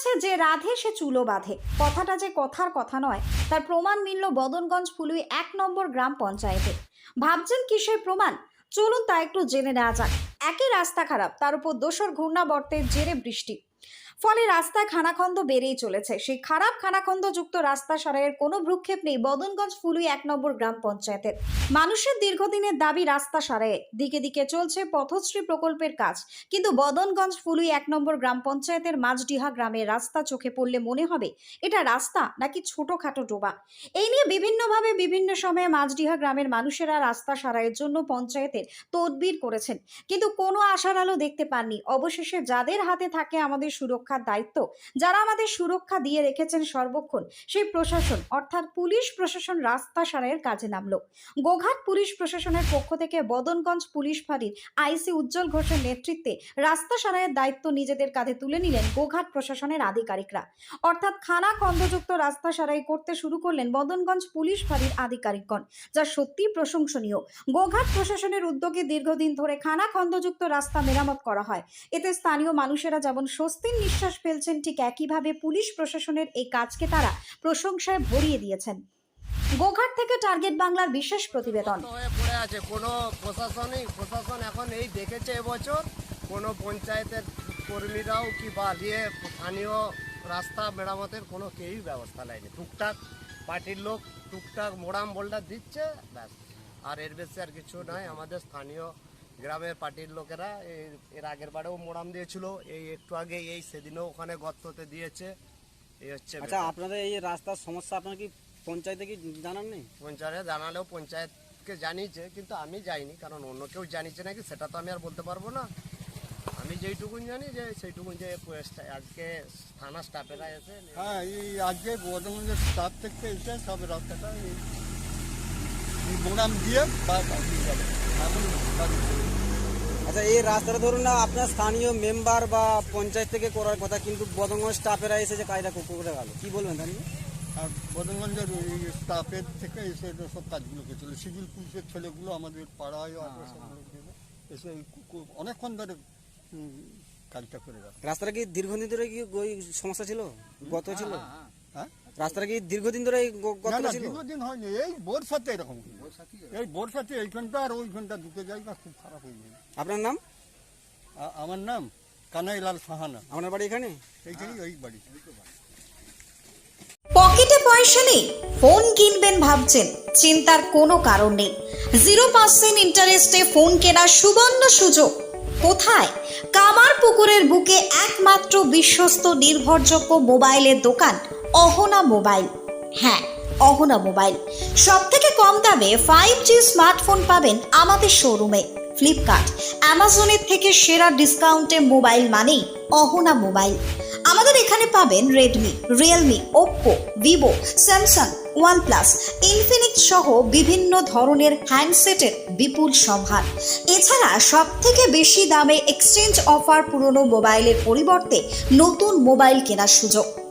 আছে যে রাধে সে চুলো বাঁধে। কথাটা যে কথার কথা নয়, তার প্রমাণ মিলল বদনগঞ্জ ফুলুই এক নম্বর গ্রাম পঞ্চায়েতে। ভাবছেন কিসের প্রমাণ? চলুন তা একটু জেনে নেওয়া যাক। একই রাস্তা খারাপ, তার উপর দোসর ঘূর্ণাবর্তের জেরে বৃষ্টি। ফলে রাস্তায় খানাখন্দ বেড়েই চলেছে। সেই খারাপ খানাখন্দযুক্ত রাস্তা সারাইয়ের কোনো ভ্রুক্ষেপ নেই বদনগঞ্জ ফুলুই এক নম্বর গ্রাম পঞ্চায়েতের। মানুষের দীর্ঘদিনের দাবি রাস্তা সারাইয়ে। দিকে দিকে চলছে পথশ্রী প্রকল্পের কাজ। কিন্তু বদনগঞ্জ ফুলুই এক নম্বর গ্রাম পঞ্চায়েতের মাঝডিহা গ্রামের রাস্তা চোখে পড়লে মনে হবে, এটা রাস্তা নাকি ছোটখাটো ডোবা? এই নিয়ে বিভিন্নভাবে বিভিন্ন সময়ে মাঝডিহা গ্রামের মানুষেরা রাস্তা সারাইয়ের জন্য পঞ্চায়েতের তদবির করেছেন। কিন্তু কোনো আশার আলো দেখতে পাননি। অবশেষে যাদের হাতে থাকে আমাদের সুরক্ষার দায়িত্ব। যারা আমাদের সুরক্ষা দিয়ে রেখেছেন সর্বক্ষণ, সেই প্রশাসন, অর্থাৎ পুলিশ প্রশাসন রাস্তা সারাইয়ের কাজে নামলো। গোঘাট পুলিশ প্রশাসনের পক্ষ থেকে বদনগঞ্জ পুলিশ ফাঁড়ির আইসি উজ্জ্বল ঘোষের নেতৃত্বে রাস্তা সারাইয়ের দায়িত্ব নিজেদের কাঁধে তুলে নিলেন গোঘাট প্রশাসনের আধিকারিকরা। অর্থাৎ খানা খন্দযুক্ত রাস্তা সারাই করতে শুরু করলেন বদনগঞ্জ পুলিশ ফাঁড়ির আধিকারিকগণ, যা সত্যি প্রশংসনীয়। গোঘাট প্রশাসনের উদ্যোগে দীর্ঘদিন ধরে খানা খন্দযুক্ত রাস্তা মেরামত করা হয়। এতে স্থানীয় মানুষেরা যেমন স্বস্তির নিঃশ্বাস ফেলছেন ঠিক একইভাবে পুলিশ প্রশাসনের এই কাজকে তারা প্রশংসায় ভরিয়ে দিয়েছেন। গোঘাট থেকে টার্গেট বাংলার বিশেষ প্রতিবেদন। পড়ে আছে। কোনো প্রশাসনিক প্রশাসন এখন এই দেখেছে এবছর। কোনো পঞ্চায়েতের কর্মীরাও কি বা দিয়ে স্থানীয় রাস্তা মেরামতের কোনো কেউই ব্যবস্থা নেয়নি। টুকটাক পার্টির লোক, টুকটাক মোড়াম বোল্ডার দিচ্ছে, ব্যাস। আর এর বেশি আর কিছু নয় আমাদের স্থানীয় গ্রামের পার্টির লোকেরা এই- এর আগের বারেও মোড়াম দিয়েছিল এই একটু আগে এই সেদিনও ওখানে গর্ততে দিয়েছে। এই হচ্ছে আচ্ছা আপনাদের এই রাস্তার সমস্যা আপনার কি পঞ্চায়েতে কি জানান নেই পঞ্চায়েতে জানালেও পঞ্চায়েতকে জানিয়েছে কিন্তু আমি যাইনি কারণ অন্য কেউ জানিয়েছে নাকি সেটা তো আমি আর বলতে পারব না। আমি যেইটুকুন জানি যে সেইটুকুন যে আজকে থানা স্টাফেরা এসে হ্যাঁ এই আজকে বর্ধমানের স্টাফ থেকে এসে সব রাস্তাটা মোড়াম দিয়ে বা- এখন বাড়ি। আচ্ছা এই রাস্তাটা ধরুন না আপনার স্থানীয় মেম্বার বা পঞ্চায়েত থেকে করার কথা কিন্তু বদঙ্গঞ্জ স্টাফেরা এসে যে কাজটা করে গেল। কি বলবেন নিয়ে? আর এই স্টাফের থেকে এসে সব কাজগুলো করছিল সিভিল পুলিশের ছেলেগুলো আমাদের পাড়ায় সব লোকগুলো এসে অনেকক্ষণ ধরে কাজটা করে গেল। রাস্তাটা কি দীর্ঘদিন ধরে কি ওই সমস্যা ছিল? গত ছিল? হ্যাঁ? রাস্তাটা কি দীর্ঘদিন ধরে ছিল? দীর্ঘদিন হয়নি এই বর্ষাতে এরকম। এই বর্ষাতে এইখানটা আর ওইখানটা দুটো জায়গা খুব খারাপ হয়ে যায়। আপনার নাম? আমার নাম কানাইলাল সাহানা। আপনার বাড়ি এখানে? এইখানেই ওই বাড়ি। পকেটে পয়সা নেই ফোন কিনবেন ভাবছেন চিন্তার কোনো কারণ নেই। জিরো পার্সেন্ট ইন্টারেস্টে ফোন কেনার সুবর্ণ সুযোগ। কোথায়? কামার পুকুরের বুকে একমাত্র বিশ্বস্ত নির্ভরযোগ্য মোবাইলের দোকান অহনা মোবাইল। হ্যাঁ অহনা মোবাইল। সব থেকে কম দামে ফাইভ জি স্মার্টফোন পাবেন আমাদের শোরুমে ফ্লিপকার্ট অ্যামাজনের থেকে সেরা ডিসকাউন্টে মোবাইল মানেই অহনা মোবাইল। আমাদের এখানে পাবেন Redmi Realme Oppo Vivo Samsung OnePlus Infinix সহ বিভিন্ন ধরনের হ্যান্ডসেটের বিপুল সম্ভার। এছাড়া সব থেকে বেশি দামে এক্সচেঞ্জ অফার পুরনো মোবাইলের পরিবর্তে নতুন মোবাইল কেনার সুযোগ।